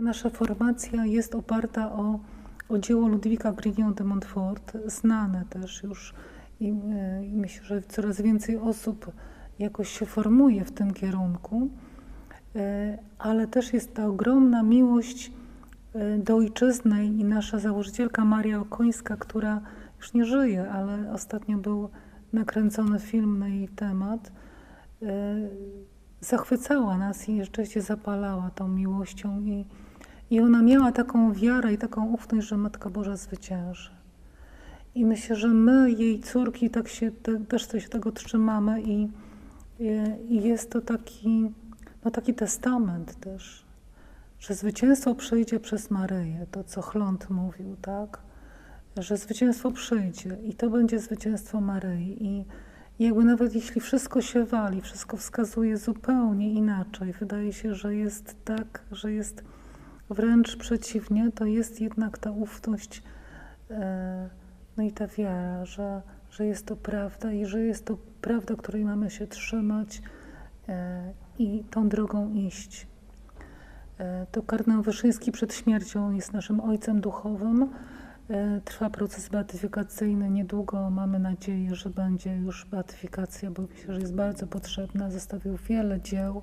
Nasza formacja jest oparta o, o dzieło Ludwika Grignon de Montfort, znane też już i, i myślę, że coraz więcej osób jakoś się formuje w tym kierunku, E, ale też jest ta ogromna miłość e, do ojczyzny i nasza założycielka Maria Okońska, która już nie żyje, ale ostatnio był nakręcony film na jej temat, e, zachwycała nas i rzeczywiście zapalała tą miłością i, i ona miała taką wiarę i taką ufność, że Matka Boża zwycięży. I myślę, że my, jej córki, tak się, te, też się tego trzymamy i, i, jest to taki, no taki testament też, że zwycięstwo przyjdzie przez Maryję, to co Chląd mówił, tak? Że zwycięstwo przyjdzie i to będzie zwycięstwo Maryi. I jakby nawet jeśli wszystko się wali, wszystko wskazuje zupełnie inaczej, wydaje się, że jest tak, że jest wręcz przeciwnie, to jest jednak ta ufność, e, no i ta wiara, że, że jest to prawda i że jest to prawda, której mamy się trzymać e, i tą drogą iść. E, To kardynał Wyszyński przed śmiercią jest naszym ojcem duchowym. Trwa proces beatyfikacyjny. Niedługo mamy nadzieję, że będzie już beatyfikacja, bo myślę, że jest bardzo potrzebna. Zostawił wiele dzieł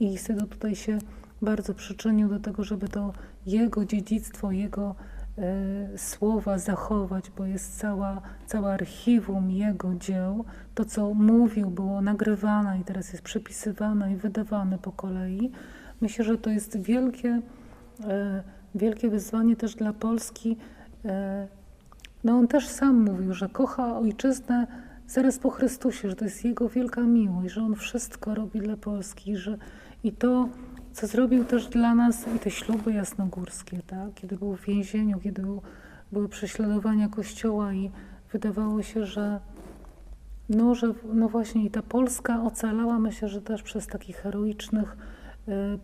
i Sydo tutaj się bardzo przyczynił do tego, żeby to jego dziedzictwo, jego e, słowa zachować, bo jest cała, całe archiwum jego dzieł. To, co mówił, było nagrywane i teraz jest przepisywane i wydawane po kolei. Myślę, że to jest wielkie, e, wielkie wyzwanie też dla Polski. E, No on też sam mówił, że kocha ojczyznę zaraz po Chrystusie, że to jest jego wielka miłość, że on wszystko robi dla Polski, że i to, co zrobił też dla nas, i te śluby jasnogórskie, tak? kiedy był w więzieniu, kiedy był, były prześladowania Kościoła i wydawało się, że no, że no właśnie i ta Polska ocalała, myślę, że też przez takich heroicznych e, e,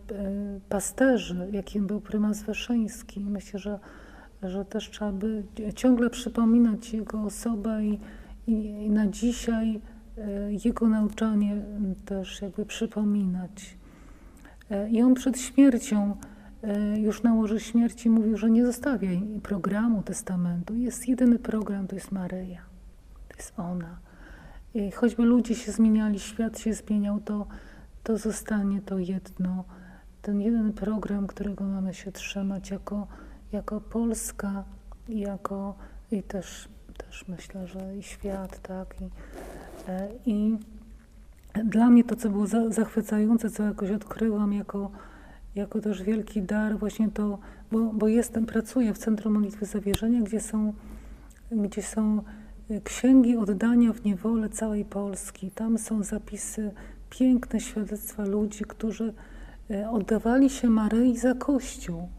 pasterzy, jakim był prymas Wyszyński. Myślę, że, że też trzeba by ciągle przypominać jego osobę i, i, i na dzisiaj e, jego nauczanie też jakby przypominać. I on przed śmiercią, e, już na łoże śmierci mówił, że nie zostawia programu testamentu. Jest jedyny program, to jest Maryja. To jest ona. I choćby ludzie się zmieniali, świat się zmieniał, to, to zostanie to jedno, ten jeden program, którego mamy się trzymać jako, jako Polska jako i też, też myślę, że i świat, tak. I, e, i dla mnie to, co było za, zachwycające, co jakoś odkryłam jako, jako też wielki dar, właśnie to, bo, bo jestem, pracuję w Centrum Modlitwy Zawierzenia, gdzie są, gdzie są y, księgi oddania w niewolę całej Polski. Tam są zapisy, piękne świadectwa ludzi, którzy y, oddawali się Maryi za Kościół.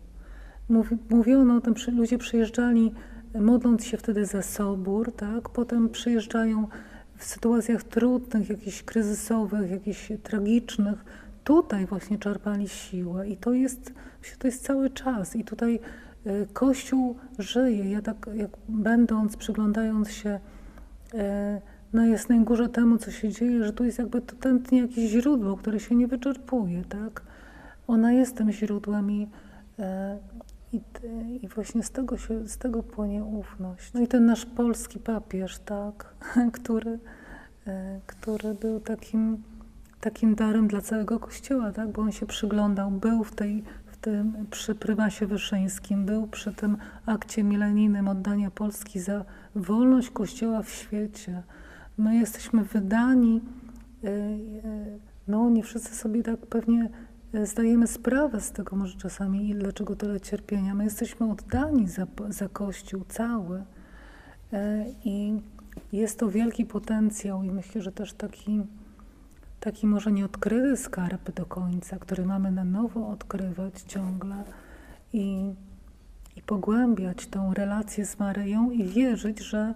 Mówi, mówiono o tym, ludzie przyjeżdżali, modląc się wtedy za sobór, tak? potem przyjeżdżają w sytuacjach trudnych, jakichś kryzysowych, jakichś tragicznych, tutaj właśnie czerpali siłę i to jest, to jest cały czas i tutaj e, Kościół żyje. Ja tak jak będąc, przyglądając się e, na Jasnej Górze temu, co się dzieje, że tu jest jakby to tętnie jakieś źródło, które się nie wyczerpuje, tak? Ona jest tym źródłem i, e, i, i właśnie z tego, się, z tego płynie ufność. No i ten nasz polski papież, tak, który, e, który był takim, takim darem dla całego Kościoła, tak, bo on się przyglądał, był w tej, w tym, przy prymasie Wyszyńskim, był przy tym akcie milenijnym oddania Polski za wolność Kościoła w świecie. My jesteśmy wydani, e, e, no nie wszyscy sobie tak pewnie zdajemy sprawę z tego może czasami dlaczego tyle cierpienia. My jesteśmy oddani za, za Kościół cały E, i jest to wielki potencjał i myślę, że też taki, taki może nieodkryty skarb do końca, który mamy na nowo odkrywać ciągle i, i pogłębiać tą relację z Maryją i wierzyć, że,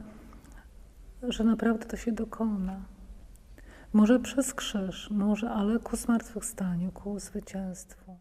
że naprawdę to się dokona. Może przez krzyż, może, ale ku zmartwychwstaniu, ku zwycięstwu.